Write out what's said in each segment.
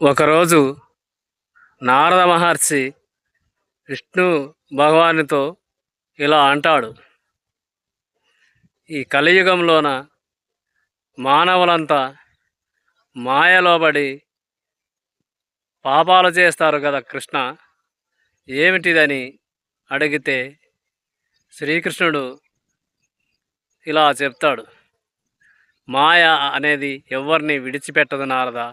ఒకరోజు నారద మహర్షి విష్ణు భగవానుతో ఇలా అంటాడు. ఈ కలియుగంలోన మానవులంతా మాయలోబడి పాపాలు చేస్తారు కదా కృష్ణ. ఏమిటిదని అడిగితే శ్రీకృష్ణుడు ఇలా చెప్తాడు. మాయ అనేది ఎవరిని విడిచిపెట్టదు నారదా.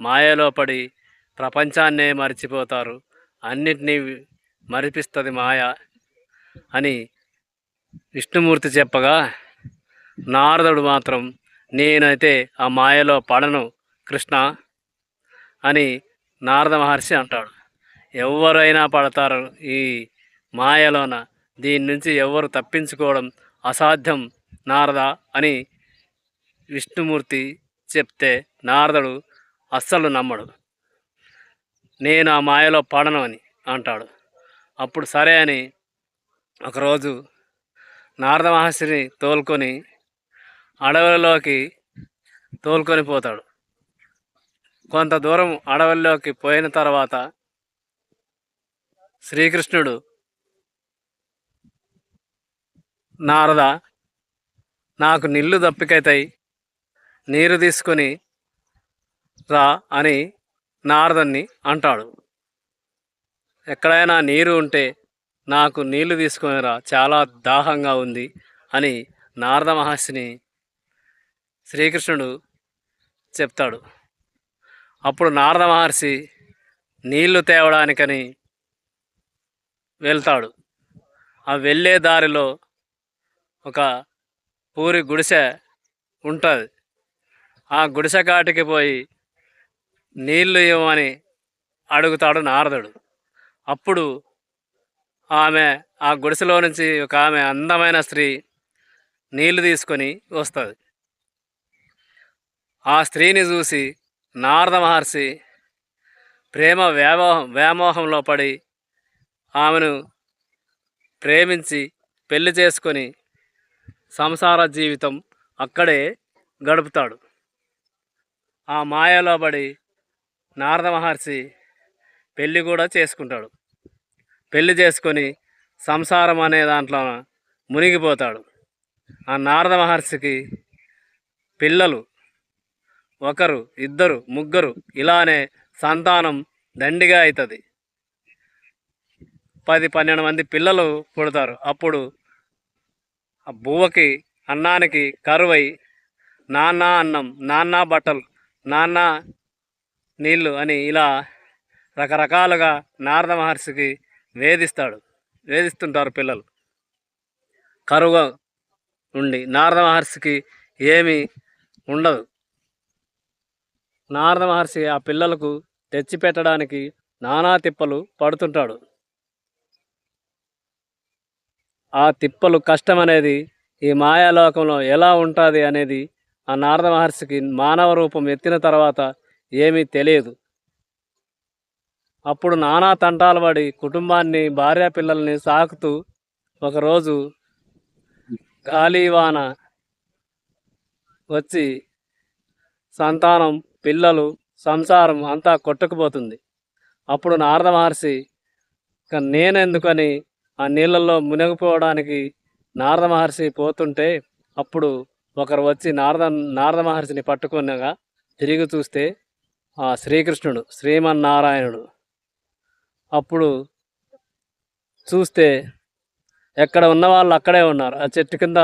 మాయలో పడి ప్రపంచాన్నే మర్చిపోతారు. అన్నిటినీ మరిపిస్తుంది మాయ అని విష్ణుమూర్తి చెప్పగా నారదుడు మాత్రం నేనైతే ఆ మాయలో పడను కృష్ణ అని నారద మహర్షి అంటాడు. ఎవరైనా పడతారు ఈ మాయలోన. దీని నుంచి ఎవరు తప్పించుకోవడం అసాధ్యం నారద అని విష్ణుమూర్తి చెప్తే నారదుడు అస్సలు నమ్మడు. నేను ఆ మాయలో పడను అని అంటాడు. అప్పుడు సరే అని ఒకరోజు నారద మహర్షిని తోలుకొని అడవులలోకి తోలుకొని పోతాడు. కొంత దూరం అడవుల్లోకి పోయిన తర్వాత శ్రీకృష్ణుడు నారద నాకు నిల్లు దప్పికైతాయి నీరు తీసుకొని రా అని నారదన్ని అంటాడు. ఎక్కడైనా నీరు ఉంటే నాకు నీళ్ళు తీసుకొని రా చాలా దాహంగా ఉంది అని నారద మహర్షిని శ్రీకృష్ణుడు చెప్తాడు. అప్పుడు నారద మహర్షి నీళ్ళు తేవడానికని వెళ్తాడు. ఆ వెళ్ళే దారిలో ఒక పూరి గుడిసె ఉంటుంది. ఆ గుడిసె కాటికి పోయి నీళ్ళు ఇవ్వమని అడుగుతాడు నారదుడు. అప్పుడు ఆమె ఆ గుడిసెలో నుంచి ఒక ఆమె అందమైన స్త్రీ నీళ్ళు తీసుకొని వస్తుంది. ఆ స్త్రీని చూసి నారద మహర్షి ప్రేమ వ్యామోహం వ్యామోహంలో పడి ఆమెను ప్రేమించి పెళ్ళి చేసుకొని సంసార జీవితం అక్కడే గడుపుతాడు. ఆ మాయలో పడి నారద మహర్షి పెళ్ళి కూడా చేసుకుంటాడు. పెళ్ళి చేసుకొని సంసారం అనే దాంట్లో మునిగిపోతాడు. ఆ నారద మహర్షికి పిల్లలు ఒకరు ఇద్దరు ముగ్గురు ఇలానే సంతానం దండిగా అవుతుంది పది పన్నెండు మంది పిల్లలు పుడతారు. అప్పుడు ఆ బువ్వకి అన్నానికి కరువై నాన్న అన్నం నాన్న బట్టలు నాన్న నీళ్ళు అని ఇలా రకరకాలుగా నారద మహర్షికి వేధిస్తాడు. వేధిస్తుంటారు పిల్లలు. కరువు ఉండి నారద మహర్షికి ఏమీ ఉండదు. నారద మహర్షి ఆ పిల్లలకు తెచ్చిపెట్టడానికి నానా తిప్పలు పడుతుంటాడు. ఆ తిప్పలు కష్టం అనేది ఈ మాయాలోకంలో ఎలా ఉంటుంది అనేది ఆ నారద మహర్షికి మానవ రూపం ఎత్తిన తర్వాత ఏమీ తెలియదు. అప్పుడు నానా తంటాలు పడి కుటుంబాన్ని భార్య పిల్లల్ని సాకుతూ ఒకరోజు గాలివాన వచ్చి సంతానం పిల్లలు సంసారం అంతా కొట్టుకుపోతుంది. అప్పుడు నారద మహర్షి నేనెందుకని ఆ నీళ్ళల్లో మునిగిపోవడానికి నారద మహర్షి పోతుంటే అప్పుడు ఒకరు వచ్చి నారద నారద మహర్షిని పట్టుకునగా తిరిగి చూస్తే ఆ శ్రీకృష్ణుడు శ్రీమన్నారాయణుడు. అప్పుడు చూస్తే ఎక్కడ ఉన్న వాళ్ళు అక్కడే ఉన్నారు. ఆ చెట్టు కింద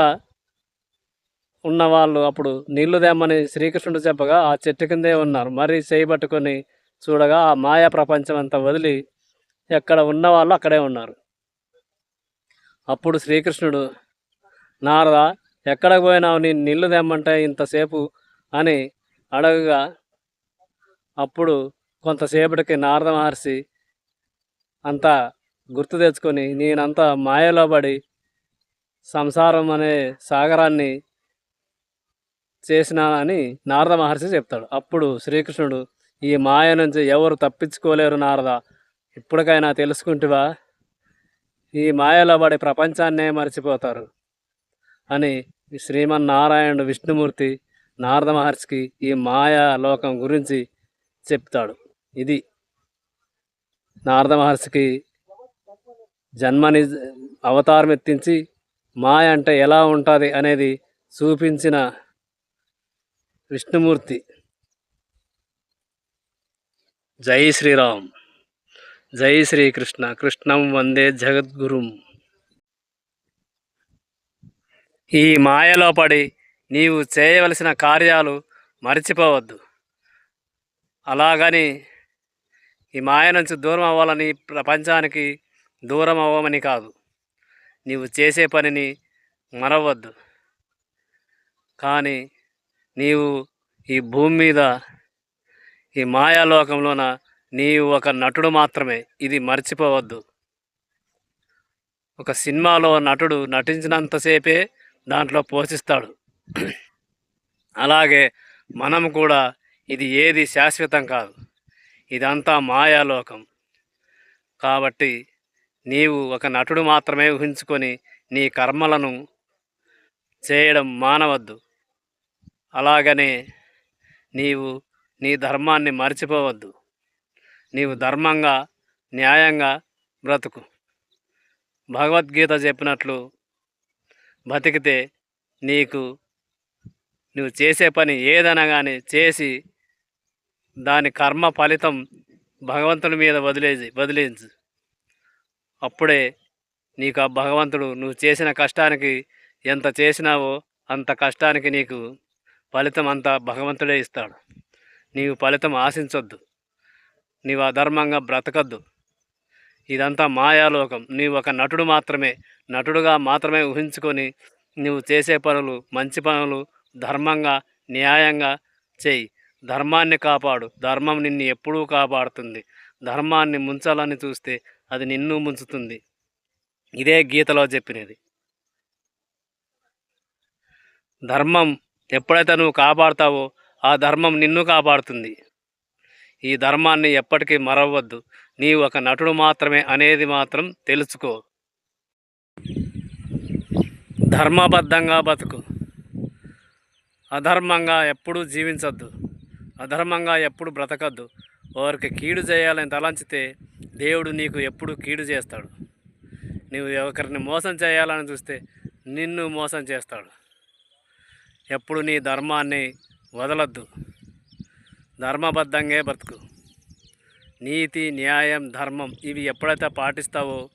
ఉన్న వాళ్ళు అప్పుడు నీళ్ళు తెమ్మని శ్రీకృష్ణుడు చెప్పగా ఆ చెట్టు కిందే ఉన్నారు. మరి చేయబట్టుకొని చూడగా ఆ మాయా ప్రపంచం అంతా వదిలి ఎక్కడ ఉన్నవాళ్ళు అక్కడే ఉన్నారు. అప్పుడు శ్రీకృష్ణుడు నారద ఎక్కడికి పోయినావు? నీ నీళ్ళు తెమ్మంటే ఇంతసేపు అని అడగగా అప్పుడు కొంతసేపటికి నారద మహర్షి అంతా గుర్తు తెచ్చుకొని నేనంతా మాయలో పడి సంసారం అనే సాగరాన్ని చేసినానని నారద మహర్షి చెప్తాడు. అప్పుడు శ్రీకృష్ణుడు ఈ మాయ నుంచి ఎవరు తప్పించుకోలేరు నారద. ఇప్పటికైనా తెలుసుకుంటువా? ఈ మాయలో పడి ప్రపంచాన్నే మర్చిపోతారు అని శ్రీమన్నారాయణుడు విష్ణుమూర్తి నారద మహర్షికి ఈ మాయా లోకం గురించి చెప్తాడు. ఇది నారద మహర్షికి జన్మని అవతారం ఎత్తించి మాయ అంటే ఎలా ఉంటుంది అనేది చూపించిన విష్ణుమూర్తి. జై శ్రీరామ్. జై శ్రీకృష్ణ. కృష్ణం వందే జగద్గురుం. ఈ మాయలో పడి నీవు చేయవలసిన కార్యాలు మర్చిపోవద్దు. అలాగని ఈ మాయ నుంచి దూరం అవ్వాలని ప్రపంచానికి దూరం అవ్వమని కాదు. నీవు చేసే పనిని మరవద్దు. కానీ నీవు ఈ భూమి మీద ఈ మాయాలోకంలోన నీవు ఒక నటుడు మాత్రమే. ఇది మర్చిపోవద్దు. ఒక సినిమాలో నటుడు నటించినంతసేపే దాంట్లో పోషిస్తాడు. అలాగే మనం కూడా ఇది ఏది శాశ్వతం కాదు. ఇదంతా మాయాలోకం. కాబట్టి నీవు ఒక నటుడు మాత్రమే ఊహించుకొని నీ కర్మలను చేయడం మానవద్దు. అలాగనే నీవు నీ ధర్మాన్ని మర్చిపోవద్దు. నీవు ధర్మంగా న్యాయంగా బ్రతుకు. భగవద్గీత చెప్పినట్లు బతికితే నీకు నువ్వు చేసే పని ఏదైనా కానీ చేసి దాని కర్మ ఫలితం భగవంతుని మీద వదిలేసి వదిలేంచు. అప్పుడే నీకు ఆ భగవంతుడు నువ్వు చేసిన కష్టానికి ఎంత చేసినావో అంత కష్టానికి నీకు ఫలితం అంతా భగవంతుడే ఇస్తాడు. నీవు ఫలితం ఆశించొద్దు. నీవు అధర్మంగా బ్రతకద్దు. ఇదంతా మాయాలోకం. నీవు ఒక నటుడు మాత్రమే నటుడుగా మాత్రమే ఊహించుకొని నువ్వు చేసే పనులు మంచి పనులు ధర్మంగా న్యాయంగా చేయి. ధర్మాన్ని కాపాడు. ధర్మం నిన్ను ఎప్పుడూ కాపాడుతుంది. ధర్మాన్ని ముంచాలని చూస్తే అది నిన్ను ముంచుతుంది. ఇదే గీతలో చెప్పినది. ధర్మం ఎప్పుడైతే నువ్వు కాపాడుతావో ఆ ధర్మం నిన్ను కాపాడుతుంది. ఈ ధర్మాన్ని ఎప్పటికీ మరవద్దు నీవు ఒక నటుడు మాత్రమే అనేది మాత్రం తెలుసుకో. ధర్మబద్ధంగా బతుకు. అధర్మంగా ఎప్పుడూ జీవించద్దు. అధర్మంగా ఎప్పుడు బ్రతకద్దు. వారికి కీడు చేయాలని తలంచితే దేవుడు నీకు ఎప్పుడు కీడు చేస్తాడు. నువ్వు ఒకరిని మోసం చేయాలని చూస్తే నిన్ను మోసం చేస్తాడు. ఎప్పుడు నీ ధర్మాన్ని వదలద్దు. ధర్మబద్ధంగా బ్రతుకు. నీతి న్యాయం ధర్మం ఇవి ఎప్పుడైతే పాటిస్తావో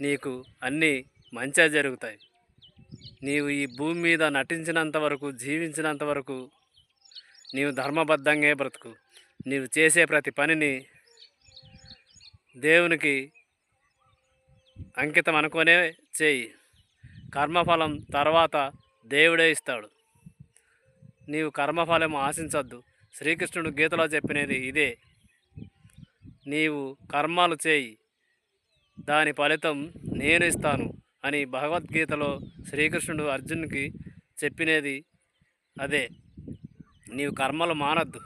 నీకు అన్నీ మంచిగా జరుగుతాయి. నీవు ఈ భూమి మీద నటించినంత వరకు జీవించినంత వరకు నీవు ధర్మబద్ధంగా బ్రతుకు. నీవు చేసే ప్రతి పనిని దేవునికి అంకితం అనుకునే చేయి. కర్మఫలం తర్వాత దేవుడే ఇస్తాడు. నీవు కర్మఫలం ఆశించొద్దు. శ్రీకృష్ణుడు గీతలో చెప్పినది ఇదే. నీవు కర్మాలు చేయి. దాని ఫలితం నేను ఇస్తాను. అని భగవద్గీతలో శ్రీకృష్ణుడు అర్జునుడికి చెప్పినది అదే. నీవు కర్మలు మానద్దు.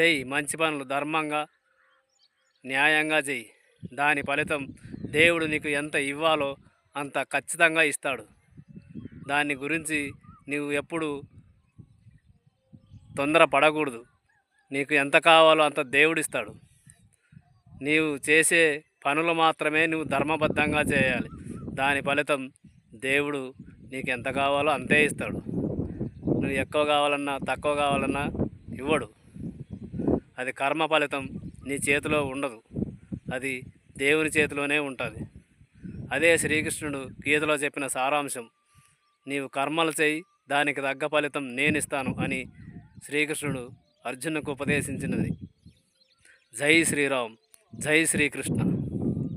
చెయ్యి మంచి పనులు ధర్మంగా న్యాయంగా చెయ్యి. దాని ఫలితం దేవుడు నీకు ఎంత ఇవ్వాలో అంత ఖచ్చితంగా ఇస్తాడు. దాని గురించి నీవు ఎప్పుడు తొందర పడకూడదు. నీకు ఎంత కావాలో అంత దేవుడిస్తాడు నీవు చేసే పనులు మాత్రమే నువ్వు ధర్మబద్ధంగా చేయాలి. దాని ఫలితం దేవుడు నీకు ఎంత కావాలో అంతే ఇస్తాడు. నువ్వు ఎక్కువ కావాలన్నా తక్కువ కావాలన్నా ఇవ్వడు. అది కర్మ ఫలితం నీ చేతిలో ఉండదు. అది దేవుని చేతిలోనే ఉంటుంది. అదే శ్రీకృష్ణుడు గీతలో చెప్పిన సారాంశం నీవు కర్మలు చేయి దానికి తగ్గ ఫలితం నేను ఇస్తాను అని శ్రీకృష్ణుడు అర్జునుకు ఉపదేశించినది. జై శ్రీరామ్ జై శ్రీకృష్ణ.